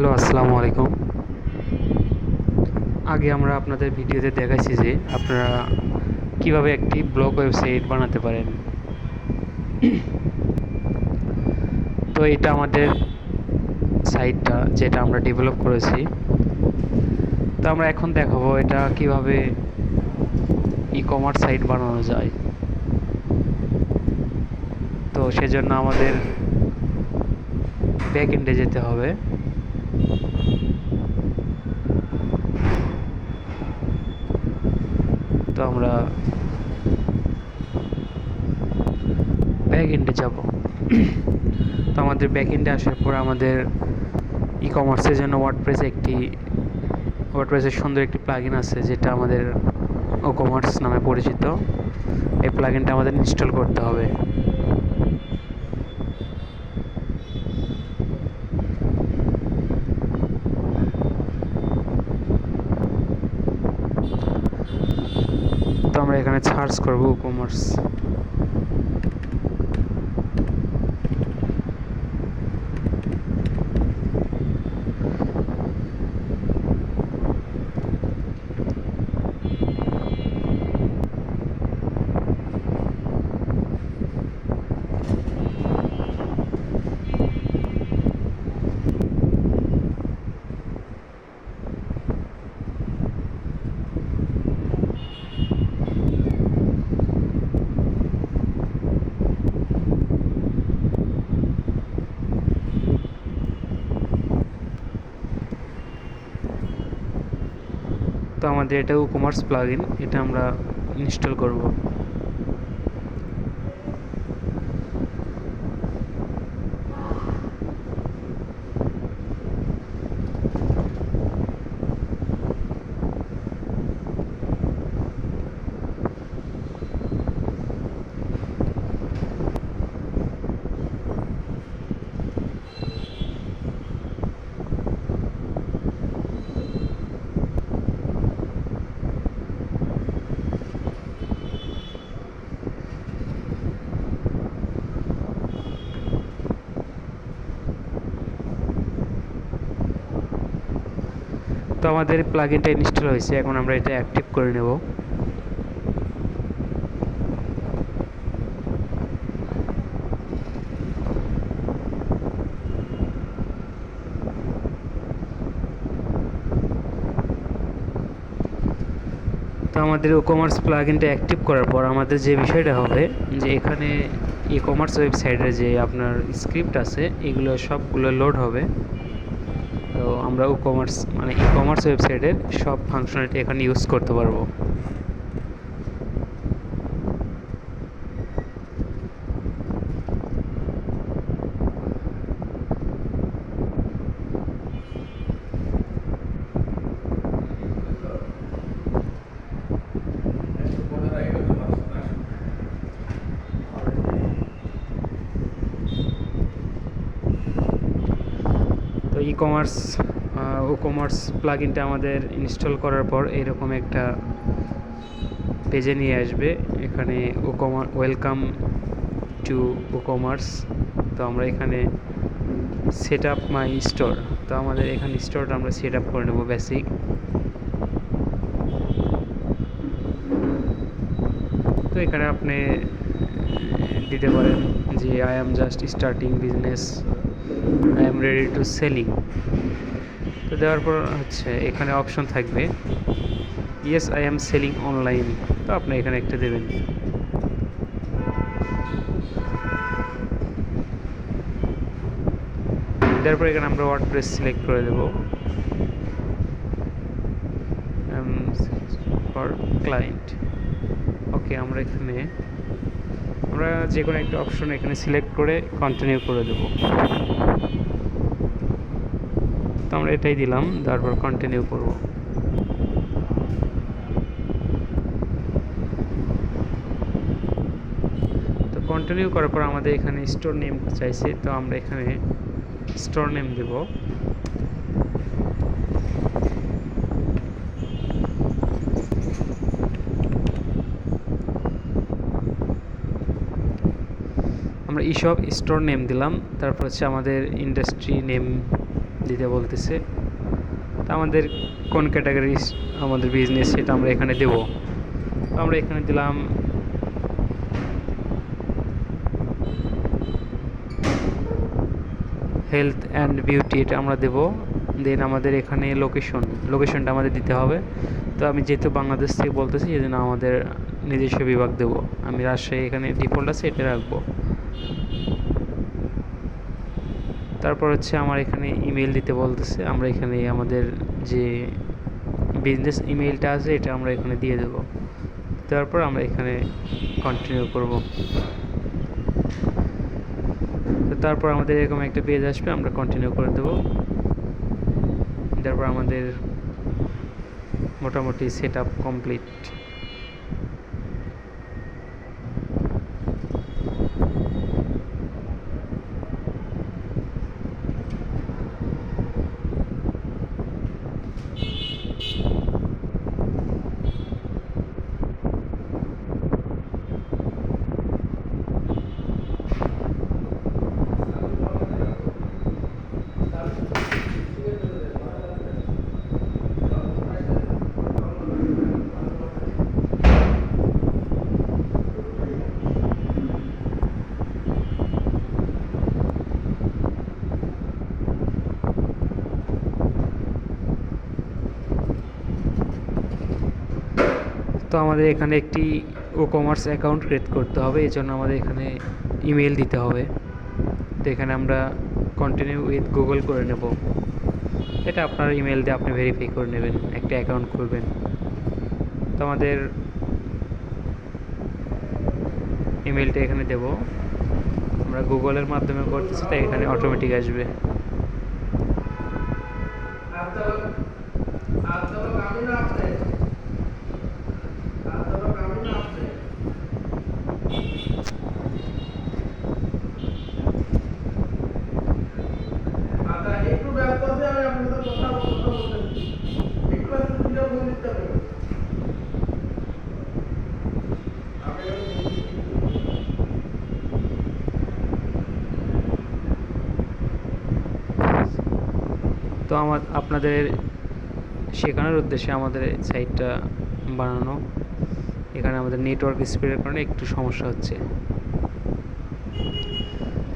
Hello, আসসালামু আলাইকুম। আগে আমরা আপনাদের ভিডিওতে দেখাইছি যে আপনারা কীভাবে একটি ব্লগ ওয়েবসাইট বানাতে পারেন। তো এটা আমাদের সাইটটা যেটা আমরা ডেভেলপ করেছি। তো আমরা এখন দেখাবো এটা কীভাবে ই কমার্স সাইট বানানো যায়। তো সেজন্য আমাদের ব্যাক এন্ডে যেতে হবে। আমরা ব্যাক এন্ডে যাব। তো আমাদের ব্যাক এন্ডে আসার পর আমাদের ই কমার্সের জন্য ওয়ার্ডপ্রেসে একটি ওয়ার্ডপ্রেসের সুন্দর একটি প্লাগইন আছে যেটা আমাদের ও কমার্স নামে পরিচিত। এই প্লাগইনটা আমাদের ইনস্টল করতে হবে। আমরা এখানে সার্চ করব কমার্স তো আমাদের এটা কমার্স প্লাগইন এটা আমরা ইনস্টল করব। আমাদের প্লাগইনটা ইনস্টল হয়েছে, এখন আমরা এটা অ্যাক্টিভ করে নেব। তো আমাদের ই কমার্স প্লাগইনটা অ্যাক্টিভ করার পর আমাদের যে বিষয়টা হবে, যে এখানে ই কমার্স ওয়েবসাইটের যে আপনার স্ক্রিপ্ট আছে, এগুলো সবগুলো লোড হবে। তো আমরা কমার্স মানে ই কমার্স ওয়েবসাইটের সব ফাংশনালিটি এখানে ইউজ করতে পারব তো ই কমার্স ও কমার্স প্লাগইনটা আমাদের ইনস্টল করার পর এরকম একটা পেজে নিয়ে আসবে। এখানে ও কমার ওয়েলকাম টু ও কমার্স তো আমরা এখানে সেট আপ মাই স্টোর তো আমাদের এখানে স্টোরটা আমরা সেট আপ করে নেব বেসিক তো এখানে আপনি দিতে পারেন যে I am just starting business I am ready to selling তো দেওয়ার পর হচ্ছে এখানে অপশন থাকবে। Yes I am selling online তো আপনি এখানে একটা দেবেন। তারপর এখানে আমরা ওয়ার্ডপ্রেস সিলেক্ট করে দেব। ফর ক্লায়েন্ট ওকে আমরা এখানে আমরা যে কোনো একটা অপশন এখানে সিলেক্ট করে কন্টিনিউ করে দেব। তো আমরা এটাই দিলাম, তারপর কন্টিনিউ করব। তো কন্টিনিউ করার পর আমাদের এখানে স্টোর নেম চাইছে, তো আমরা এখানে স্টোর নেম দেব। আমরা ইসব স্টোর নেম দিলাম, তারপর হচ্ছে আমাদের ইন্ডাস্ট্রি নেম দিতে বলতেছে। তা আমাদের কোন ক্যাটাগরি আমাদের বিজনেস সেটা আমরা এখানে দেব। আমরা এখানে দিলাম হেলথ অ্যান্ড বিউটি এটা আমরা দেব। দেন আমাদের এখানে লোকেশন লোকেশনটা আমাদের দিতে হবে। তো আমি যেহেতু বাংলাদেশ থেকে বলতেছি এই জন্য আমাদের নিজস্ব বিভাগ দেব। আমি রাজশাহী এখানে ডিফল্ট আছে, এটা রাখব। তারপর হচ্ছে আমার এখানে ইমেল দিতে বলতেছে, আমরা এখানে আমাদের যে বিজনেস ইমেলটা আছে, এটা আমরা এখানে দিয়ে দেব। তারপর আমরা এখানে কন্টিনিউ করব। তারপর আমাদের এরকম একটা পেজ আসবে, আমরা কন্টিনিউ করে দেব। তারপর আমাদের মোটামুটি সেট আপ কমপ্লিট তো আমাদের এখানে একটি ও কমার্স অ্যাকাউন্ট ক্রিয়েট করতে হবে, এই জন্য আমাদের এখানে ইমেল দিতে হবে। তো এখানে আমরা কন্টিনিউ উইথ গুগল করে নেব। এটা আপনার ইমেল দিয়ে আপনি ভেরিফাই করে নেবেন, একটা অ্যাকাউন্ট খুলবেন। তো আমাদের ইমেলটা এখানে দেব। আমরা গুগলের মাধ্যমে করতেছি, তাই এখানে অটোমেটিক আসবে আচ্ছা একটু ব্যস্ত আছি আমি আপনার সাথে কথা কথা বলতেছি একটু একটু ভিডিও ফোন দিতে হবে তো আমার, আপনাদের শেখানোর উদ্দেশ্যে আমাদের সাইটটা বানানো। এখানে আমাদের নেটওয়ার্ক স্পিডের কারণে একটু সমস্যা হচ্ছে।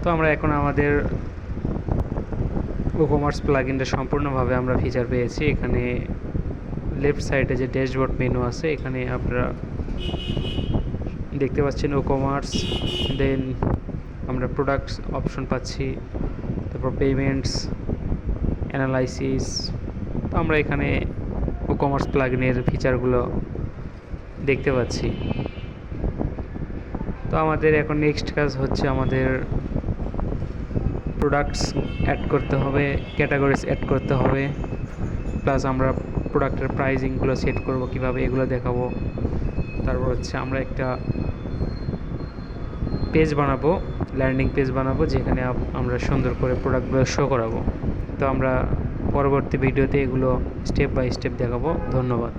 তো আমরা এখন আমাদের ও কমার্স প্লাগইনটা সম্পূর্ণভাবে আমরা ফিচার পেয়েছি। এখানে লেফট সাইডে যে ড্যাশবোর্ড মেনু আছে, এখানে আপনারা দেখতে পাচ্ছেন ও কমার্স দেন আমরা প্রোডাক্টস অপশন পাচ্ছি, তারপর পেমেন্টস অ্যানালাইসিস তো আমরা এখানে ও কমার্স প্লাগিনের ফিচারগুলো দেখতে পাচ্ছি। তো আমাদের এখন নেক্সট কাজ হচ্ছে আমাদের প্রোডাক্টস অ্যাড করতে হবে ক্যাটাগরিজ অ্যাড করতে হবে প্লাস আমরা প্রোডাক্টের প্রাইজিংগুলো সেট করব, কীভাবে এগুলো দেখাবো। তারপর হচ্ছে আমরা একটা পেজ বানাবো ল্যান্ডিং পেজ বানাবো, যেখানে আমরা সুন্দর করে প্রোডাক্টগুলো শো করাবো। তো আমরা পরবর্তী ভিডিওতে এগুলো স্টেপ বাই স্টেপ দেখাবো। ধন্যবাদ।